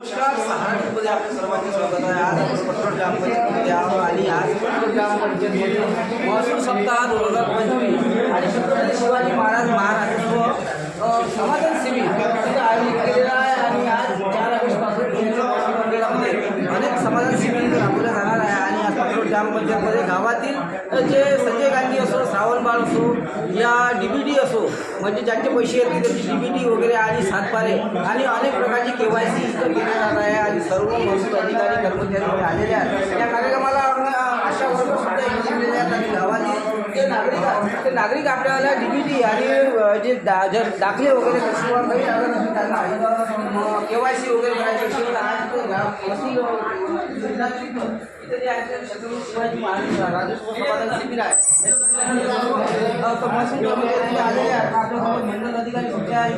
नमस्कार आपल्या सर्वांचे स्वागत आहे. आज आपण पटोड ग्रामपंचायतमध्ये आहोत आणि आज पटोड ग्रामपंचायतमध्ये महसूल सप्ताह दोन हजार पंचवीस. आणि छत्रपती शिवाजी महाराज महाराष्ट्र समाधान शिबिर आयोजित केलेलं आहे आणि आज चार ऑगस्टपासून अनेक समाधान शिबिर राबवल्या जाणार आहे. आणि आज पेट्रोल पटोड ग्रामपंचायतमध्ये गावातील जे संजय गांधी असो श्रावण बाळ असो या डी बी डी असो म्हणजे ज्यांचे पैसे येतील त्यांची डी बी डी वगैरे आणि सातपारे आणि अनेक प्रकारची के वाय सी इथं घेण्यात आहे आणि सर्व महसूल अधिकारी कर्मचारी आलेले आहेत. त्या कार्यक्रमाला अ, अशा वर्ग सुद्धा इथे जमलेले आहेत आणि गावातील जे नागरिक ते नागरिक आपल्याला डी आणि जे दा जर दाखले वगैरे किंवा काही त्यांना के वाय सी वगैरे करायची असेल तर आज शिवाजी महाराज राजस्व शिबिर आहे. मंडल अधिकारी सुद्धा आणि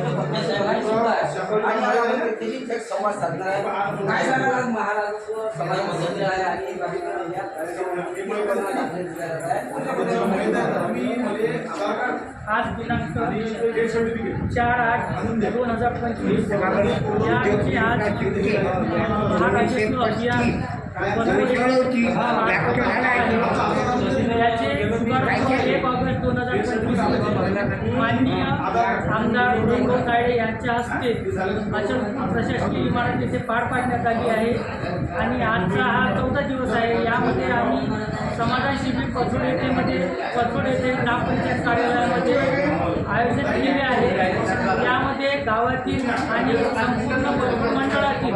आज संवाद साधणार आहे काय आहे आणि दिनांक चार आठ दोन हजार पंचवीस. या दिवशी आज महाराष्ट्र अभियान याचे शुभारंभ एक ऑगस्ट दोन हजार पंचवीस रोजी माननीय आमदार वैभव तायडे यांच्या हस्ते प्रशासकीय इमारत येथे पार पाडण्यात आली आहे. आणि आजचा हा चौथा दिवस आहे. यामध्ये आम्ही समाधान शिबिर पथोड येथेमध्ये पथोड येथे ग्रामपंचायत कार्यालयामध्ये आयोजित केलेले आहे. यामध्ये गावातील आणि संपूर्ण मंडळातील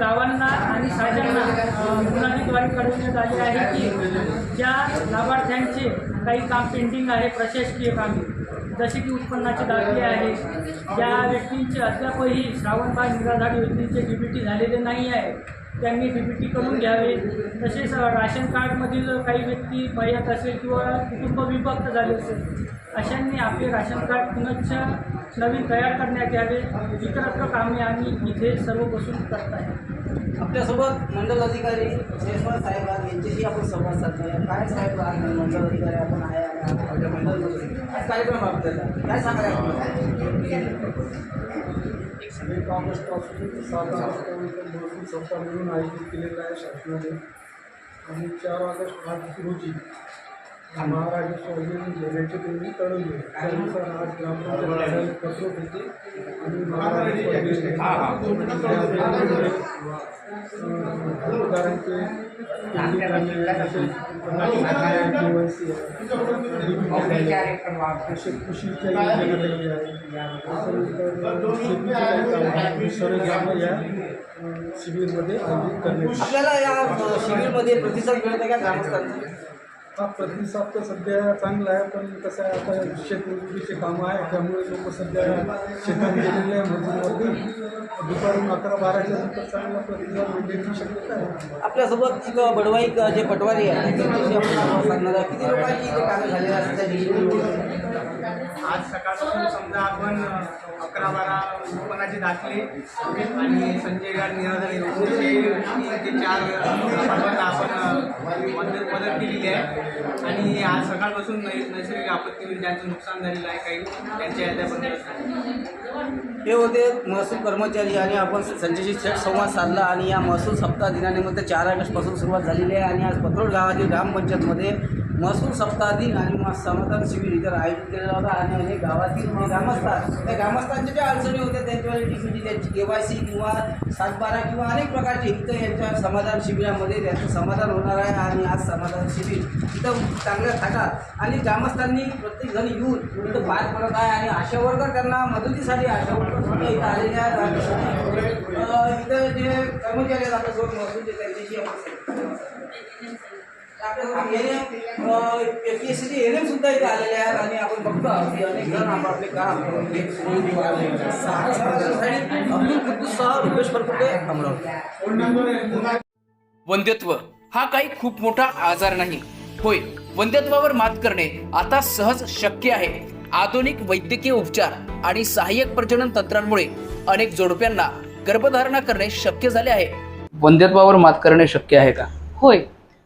गावांना आणि साजांना अ, मुलांद्वारे कळवण्यात आले आहे की ज्या लाभार्थ्यांचे काही काम पेंडिंग आहे प्रशासकीय कामे जसे की उत्पन्नाचे दाखले आहे ज्या व्यक्तींचे अद्यापही श्रावणबाळ निराधार योजनेचे डीबीटी झालेले नाही आहे. त्यांनी डीबीटी करून घ्यावे. तसेच राशन कार्डमधील काही व्यक्ती मयत असेल किंवा कुटुंब विभक्त झाले असेल अशांनी आपले राशन कार्ड पुनश्च नवीन तयार करण्यात यावे. इतरत्र कामे आम्ही इथे सर्व बसून करत आहे आपल्यासोबत मंडल अधिकारी शेषवार साहेब यांच्याशी आपण संवाद साधतो काय साहेब मंडल अधिकारी आपण आहे. काय कार्यक्रम आपल्याला काय सांगायला एक ऑगस्टपासून सात ऑगस्टपर्यंत महसूल आयोजित केलेला आहे शासनाने आणि चार ऑगस्ट आज रोजी महाराज स्वाधीन घेण्याचे त्यांनी कळवले. त्यानुसार आज ग्रामपंचायत कसरत होती आणि महाराजांचे असे या शिबिरमध्ये आयोजित करण्यात आपल्याला या अ, शिबिरमध्ये प्रतिसाद मिळत आहे का? ग्रामस्थांचा हा प्रतिसाद तर सध्या चांगला आहे पण कसं आहे आता शेतमजुरीचे कामं आहे त्यामुळे लोक सध्या शेतात गेलेले आहे दुपारून अकरा बाराच्या नंतर चांगला प्रतिसाद मिळण्याची शक्यता आहे. आपल्यासोबत एक बडवाई क- जे पटवारी आहे त्यांच्याशी आपण संवाद साधणार आहे किती लोकांची इथे कामे झालेली दिवशी? आज सकाळपासून समजा आपण अकरा बारा उत्पन्नाचे दाखले आणि संजय गाड निराधार योजनेचे ते चार प्रकल्पांना आपण मदत मदत केलेली आहे. आणि आज सकाळपासून नै नैसर्गिक आपत्ती ज्यांचं नुकसान झालेलं आहे काही त्यांच्या याद्यापर्यंत हे होते महसूल कर्मचारी आणि आपण त्यांच्याशी थेट संवाद साधला आणि या महसूल सप्ताह दिनानिमित्त चार ऑगस्टपासून सुरुवात झालेली आहे. आणि आज पत्रोड गावातील ग्रामपंचायतमध्ये महसूल सप्ताह आणि समाधान शिबिर इथं आयोजित केलेला होता आणि अनेक गावातील जे ग्रामस्थ त्या ग्रामस्थांच्या ज्या अडचणी होत्या त्यांच्यावर डी त्यांची के वाय सी किंवा सातबारा किंवा अनेक प्रकारचे इथं यांच्या समाधान शिबिरामध्ये त्यांचं समाधान होणार आहे आणि आज समाधान शिबिर इथं चांगल्या थाटात. आणि ग्रामस्थांनी प्रत्येक जण येऊन इथं पार पडत आहे आणि आशा वर्कर त्यांना मदतीसाठी आशा वर्कर इथं आलेल्या इथं जे कर्मचारी आहेत आपल्यासोबत महसूलचे त्यांच्याशी आपण आपल्यासोबत एन एम पी एस सीचे एन एम सुद्धा इथे आलेले आहेत आणि आपण बघतो आहोत की अनेक जण आपापले काम हे सोडून देऊन आले. सहा समाजासाठी अब्दुल कुद्दूस सह रुपेश परकुटे अमरावती. वंध्यत्व हा काही खूप मोठा आजार नाही. होय वंध्यत्वावर मात करणे आता सहज शक्य आहे. आधुनिक वैद्यकीय उपचार आणि सहाय्यक प्रजनन तंत्रांमुळे अनेक जोडप्यांना गर्भधारणा करणे शक्य झाले आहे. वंध्यत्वावर मात करणे शक्य आहे का? होय.